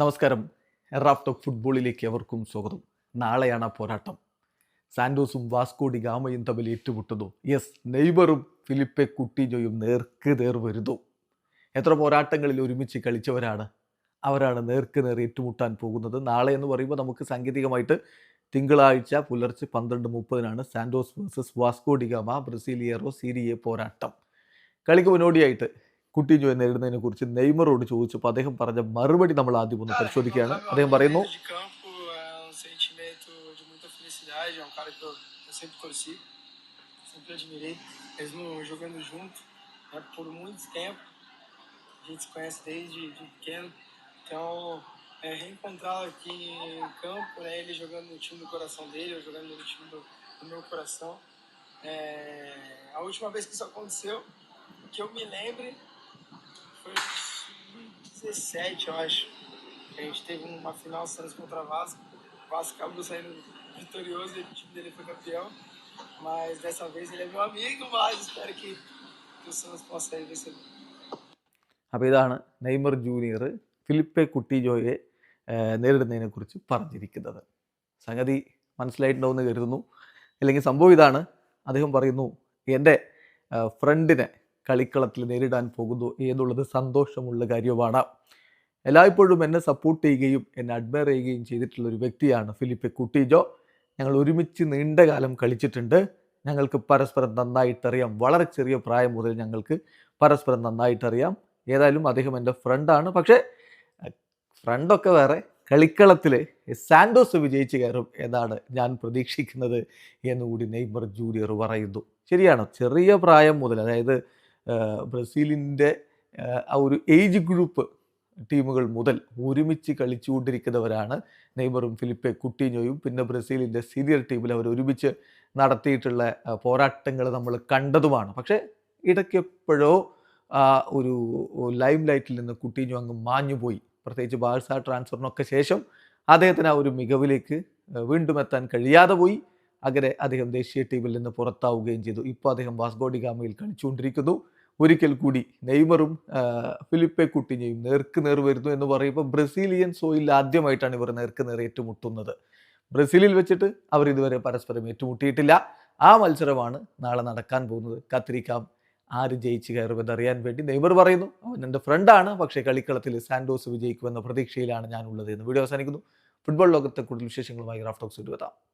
നമസ്കാരം. എറാഫ് ടോക്ക് ഫുട്ബോളിലേക്ക് എവർക്കും സ്വാഗതം. നാളെയാണ് ആ പോരാട്ടം. സാന്റോസും വാസ്കോഡി ഗാമയും തമ്മിൽ ഏറ്റുമുട്ടുന്നു. യെസ് നെയ്ബറും ഫിലിപ്പെ കുട്ടിജോയും നേർക്ക് നേർ വരുന്നു. എത്ര പോരാട്ടങ്ങളിൽ ഒരുമിച്ച് കളിച്ചവരാണ്. അവരാണ് നേർക്ക് നേർ ഏറ്റുമുട്ടാൻ പോകുന്നത്. നാളെ എന്ന് പറയുമ്പോൾ നമുക്ക് സാങ്കേതികമായിട്ട് തിങ്കളാഴ്ച പുലർച്ചെ പന്ത്രണ്ട് മുപ്പതിനാണ് Santos versus Vasco da Gama Brasileiro Serie പോരാട്ടം. കളിക്ക് മുന്നോടിയായിട്ട് കുട്ടിജോയെ നേരിടുന്നതിനെ കുറിച്ച് നെയ്മറോട് ചോദിച്ചപ്പോൾ അദ്ദേഹം പറഞ്ഞ മറുപടി നമ്മൾ ആദ്യം ഒന്ന് പരിശോധിക്കുകയാണ് അദ്ദേഹം പറയുന്നു de campo é um sentimento de muita felicidade. É um cara que eu, eu sempre torci, sempre admirei, mesmo jogando junto né, por muito tempo. A gente se conhece desde de pequeno. Então, é, reencontrá-lo aqui em campo, né, ele jogando no time do coração dele, eu jogando no time do, do meu coração. É, a última vez que isso aconteceu, que eu me lembre, foi em 2017, eu acho. A gente teve uma final Santos contra Vasco. O Vasco acabou saindo vitorioso e o time dele foi campeão. Mas dessa vez ele é meu amigo, mas espero que, que o Santos possa ir vencer. അപ്പോൾ ഇതാണ് Neymar junior Felipe കുട്ടിജോയെ നേരിടുന്നതിനെ കുറിച്ച് പറഞ്ഞിരിക്കുന്നത് സംഗതി എന്ന് കരുതുന്നു അല്ലെങ്കിൽ സംഭവം ഇതാണ് അദ്ദേഹം പറയുന്നു എന്റെ ഫ്രണ്ടിനെ കളിക്കളത്തിൽ നേരിടാൻ പോകുന്നു എന്നുള്ളത് സന്തോഷമുള്ള കാര്യമാണ്. എല്ലായ്പ്പോഴും എന്നെ സപ്പോർട്ട് ചെയ്യുകയും എന്നെ അഡ്മയർ ചെയ്യുകയും ചെയ്തിട്ടുള്ള ഒരു വ്യക്തിയാണ് ഫിലിപ്പ് കുട്ടിജോ ഞങ്ങൾ ഒരുമിച്ച് നീണ്ട കാലം കളിച്ചിട്ടുണ്ട്. ഞങ്ങൾക്ക് പരസ്പരം നന്നായിട്ടറിയാം. വളരെ ചെറിയ പ്രായം മുതൽ ഞങ്ങൾക്ക് പരസ്പരം നന്നായിട്ടറിയാം. ഏതായാലും അദ്ദേഹം എന്റെ ഫ്രണ്ടാണ് പക്ഷേ ഫ്രണ്ടൊക്കെ വേറെ. കളിക്കളത്തിൽ സാൻഡോസ് വിജയിച്ച് കയറും എന്നാണ് ഞാൻ പ്രതീക്ഷിക്കുന്നത് എന്നുകൂടി നെയ്മർ ജൂനിയർ പറയുന്നു. ശരിയാണ്. ചെറിയ പ്രായം മുതൽ അതായത് ബ്രസീലിന്റെ ആ ഒരു ഏജ് ഗ്രൂപ്പ് ടീമുകൾ മുതൽ ഒരുമിച്ച് കളിച്ചുകൊണ്ടിരിക്കുന്നവരാണ് നെയ്മറും ഫിലിപ്പെ കുട്ടീഞ്ഞോയും. പിന്നെ ബ്രസീലിന്റെ സീനിയർ ടീമിൽ അവർ ഒരുമിച്ച് നടത്തിയിട്ടുള്ള പോരാട്ടങ്ങൾ നമ്മൾ കണ്ടതുമാണ്. പക്ഷേ ഇടയ്ക്കെപ്പോഴോ ആ ഒരു ലൈം ലൈറ്റിൽ നിന്ന് കുട്ടീഞ്ഞു അങ്ങ് മാഞ്ഞുപോയി പ്രത്യേകിച്ച് ബാഴ്സ ട്രാൻസ്ഫറിനൊക്കെ ശേഷം അദ്ദേഹത്തിന് ആ ഒരു മികവിലേക്ക് വീണ്ടും എത്താൻ കഴിയാതെ പോയി. അങ്ങനെ അദ്ദേഹം ദേശീയ ടീമിൽ നിന്ന് പുറത്താവുകയും ചെയ്തു. ഇപ്പോൾ അദ്ദേഹം വാസ്കോഡി ഗാമയിൽ കളിച്ചുകൊണ്ടിരിക്കുന്നു. ഒരിക്കൽ കൂടി നെയ്മറും ഫിലിപ്പെ കുട്ടിനെയും നേർക്ക് നേർ വരുന്നു എന്ന് പറയുമ്പോൾ ബ്രസീലിയൻ സോയിൽ ആദ്യമായിട്ടാണ് ഇവർ നേർക്ക് നേർ ഏറ്റുമുട്ടുന്നത്. ബ്രസീലിൽ വെച്ചിട്ട് അവർ ഇതുവരെ പരസ്പരം ഏറ്റുമുട്ടിയിട്ടില്ല. ആ മത്സരമാണ് നാളെ നടക്കാൻ പോകുന്നത്. കാത്തിരിക്കാം ആര് ജയിച്ചു കയറുമെന്ന് അറിയാൻ വേണ്ടി നെയ്മർ പറയുന്നു. അവൻ എന്റെ ഫ്രണ്ടാണ് പക്ഷേ കളിക്കളത്തിൽ സാൻഡോസ് വിജയിക്കുമെന്ന പ്രതീക്ഷയിലാണ് ഞാനുള്ളത് എന്ന് വീഡിയോ അവസാനിക്കുന്നു. ഫുട്ബോൾ ലോകത്തെ കൂടുതൽ വിശേഷങ്ങളുമായി റാഫ്റ്റോക്സ് എത്താം